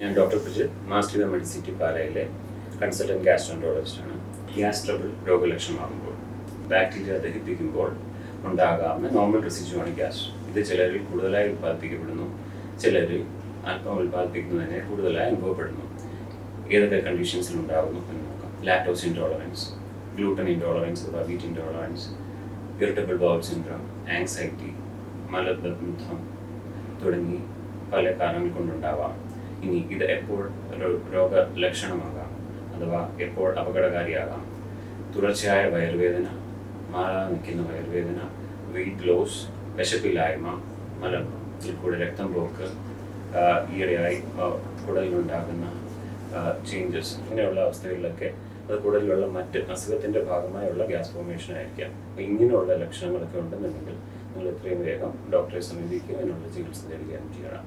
ഞാൻ doctor Prajith master Medicity പാലയിലെ consultant ഗ്യാസ്ട്രോൻട്രോളജിസ്റ്റാണ്. ഗ്യാസ് ട്രബിൾ രോഗലക്ഷണമാകുമ്പോൾ ബാക്ടീരിയ ദഹിപ്പിക്കുമ്പോൾ ഉണ്ടാകാവുന്ന നോർമൽ റെസിജ്യൂമാണ് ഗ്യാസ്. ഇത് ചിലരിൽ കൂടുതലായി ഉൽപ്പാദിപ്പിക്കപ്പെടുന്നു ചിലരിൽ അല്പം ഉൽപ്പാദിപ്പിക്കുന്നതിനെ കൂടുതലായി അനുഭവപ്പെടുന്നു. ഏതൊക്കെ കണ്ടീഷൻസിൽ ഉണ്ടാകുന്നു എന്ന് നോക്കാം. ലാക്ടോസ് ഇൻടോളറൻസ് ഗ്ലൂട്ടൻ ഇൻടോളറൻസ് അഥവാ wheat intolerance irritable bowel syndrome anxiety മലബന്ധം തുടങ്ങി പല കാരണങ്ങൾ കൊണ്ടുണ്ടാവാം. ഇനി ഇത് എപ്പോൾ രോഗ രോഗലക്ഷണമാകാം അഥവാ എപ്പോൾ അപകടകാരിയാകാം? തുടർച്ചയായ വയറുവേദന മാറാതെ നിൽക്കുന്ന വയറുവേദന വെയിറ്റ് ലോസ് വിശപ്പില്ലായ്മ മലം കൂടെ രക്തം ബ്ലോക്ക് ഈയിടെയായി കുടലിലുണ്ടാകുന്ന ചേഞ്ചസ് ഇങ്ങനെയുള്ള അവസ്ഥകളിലൊക്കെ അത് കുടലിലുള്ള മറ്റ് അസുഖത്തിന്റെ ഭാഗമായുള്ള ഗ്യാസ് ഫോർമേഷൻ ആയിരിക്കാം. അപ്പോൾ ഇങ്ങനെയുള്ള ലക്ഷണങ്ങളൊക്കെ ഉണ്ടെന്നുണ്ടെങ്കിൽ നിങ്ങൾ എത്രയും വേഗം ഡോക്ടറെ സമീപിക്കുക അതിനുള്ള ചികിത്സ തേടുകയും ചെയ്യണം